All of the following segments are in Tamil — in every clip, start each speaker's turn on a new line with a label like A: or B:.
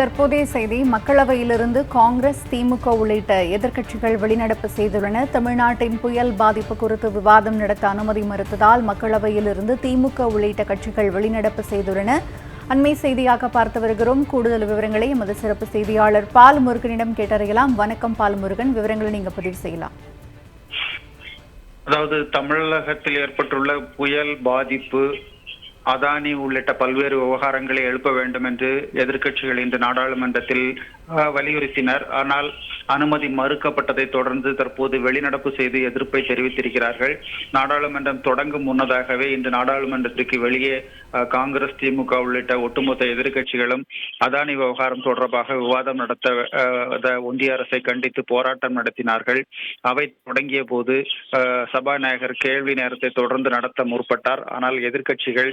A: தற்போதைய செய்தி மக்களவையிலிருந்து காங்கிரஸ் திமுக உள்ளிட்ட எதிர்க்கட்சிகள் வெளிநடப்பு செய்துள்ளன. தமிழ்நாட்டின் புயல் பாதிப்பு குறித்து விவாதம் நடத்த அனுமதி மறுத்ததால் மக்களவையிலிருந்து திமுக உள்ளிட்ட கட்சிகள் வெளிநடப்பு செய்துள்ளன. அண்மை செய்தியாக பார்த்து வருகிறோம். கூடுதல் விவரங்களை எமது சிறப்பு செய்தியாளர் பால் முருகனிடம் கேட்டறியலாம். வணக்கம் பால் முருகன் விவரங்களை நீங்க பதிவு செய்யலாம்.
B: அதாவது தமிழகத்தில் ஏற்பட்டுள்ள புயல் பாதிப்பு அதானி உள்ளிட்ட பல்வேறு விவகாரங்களை எழுப்ப வேண்டும் என்று எதிர்க்கட்சிகள் இன்று நாடாளுமன்றத்தில் வலியுறுத்தினர். ஆனால் அனுமதி மறுக்கப்பட்டதை தொடர்ந்து தற்போது வெளிநடப்பு செய்து எதிர்ப்பை தெரிவித்திருக்கிறார்கள். நாடாளுமன்றம் தொடங்கும் முன்னதாகவே இன்று நாடாளுமன்றத்திற்கு வெளியே காங்கிரஸ் திமுக உள்ளிட்ட ஒட்டுமொத்த எதிர்க்கட்சிகளும் அதானி விவகாரம் தொடர்பாக விவாதம் நடத்த த- ஒன்றிய அரசை கண்டித்து போராட்டம் நடத்தினார்கள். அவை தொடங்கிய போது சபாநாயகர் கேள்வி நேரத்தை தொடர்ந்து நடத்த முற்பட்டார். ஆனால் எதிர்க்கட்சிகள்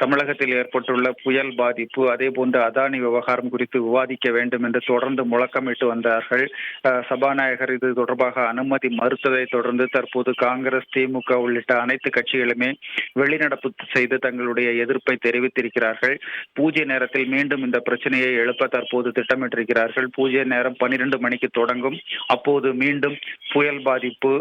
B: தமிழகத்தில் ஏற்பட்டுள்ள புயல் பாதிப்பு அதே போன்று அதானி விவகாரம் குறித்து விவாதிக்க வேண்டும் என்று தொடர்ந்து முழக்கமிட்டு வந்தார்கள். சபாநாயகர் இது தொடர்பாக அனுமதி மறுத்ததை தொடர்ந்து தற்போது காங்கிரஸ் திமுக உள்ளிட்ட அனைத்து கட்சிகளுமே வெளிநடப்பு செய்து தங்களுடைய எதிர்ப்பை தெரிவித்திருக்கிறார்கள். பூஜை நேரத்தில் மீண்டும் இந்த பிரச்சனையை எழுப்ப தற்போது திட்டமிட்டிருக்கிறார்கள். பூஜை நேரம் பன்னிரண்டு மணிக்கு தொடங்கும். அப்போது மீண்டும் புயல் பாதிப்பு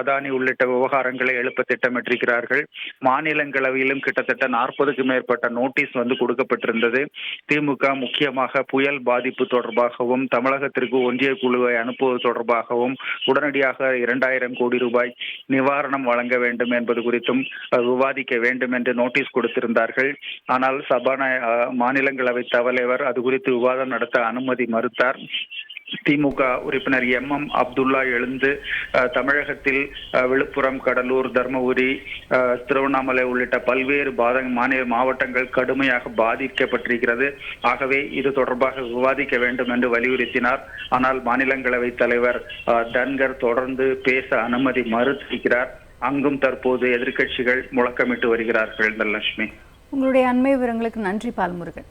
B: அதானி உள்ளிட்ட விவகாரங்களை எழுப்ப திட்டமிட்டிருக்கிறார்கள். மாநிலங்களவையிலும் கிட்டத்தட்ட நாற்பது நாற்பதுக்கு மேற்பட்ட நோட்டீஸ் வந்து கொடுக்கப்பட்டிருந்தது. திமுக முக்கியமாக புயல் பாதிப்பு தொடர்பாகவும் தமிழகத்திற்கு ஒன்றிய குழுவை அனுப்புவது தொடர்பாகவும் உடனடியாக இரண்டாயிரம் கோடி ரூபாய் நிவாரணம் வழங்க வேண்டும் என்பது குறித்தும் விவாதிக்க வேண்டும் என்று நோட்டீஸ் கொடுத்திருந்தார்கள். ஆனால் சபாநாய மாநிலங்களவை தலைவர் அது குறித்து விவாதம் நடத்த அனுமதி மறுத்தார். திமுக உறுப்பினர் எம் எம் அப்துல்லா எழுந்து தமிழகத்தில் விழுப்புரம் கடலூர் தருமபுரி திருவண்ணாமலை உள்ளிட்ட பல்வேறு பாத மாநில மாவட்டங்கள் கடுமையாக பாதிக்கப்பட்டிருக்கிறது. ஆகவே இது தொடர்பாக விவாதிக்க வேண்டும் என்று வலியுறுத்தினார். ஆனால் மாநிலங்களவை தலைவர் தன்கர் தொடர்ந்து பேச அனுமதி மறுத்திருக்கிறார். அங்கும் தற்போது எதிர்க்கட்சிகள் முழக்கமிட்டு வருகிறார்கள் தனலட்சுமி.
A: உங்களுடைய அண்மை விவரங்களுக்கு நன்றி பால்முருகன்.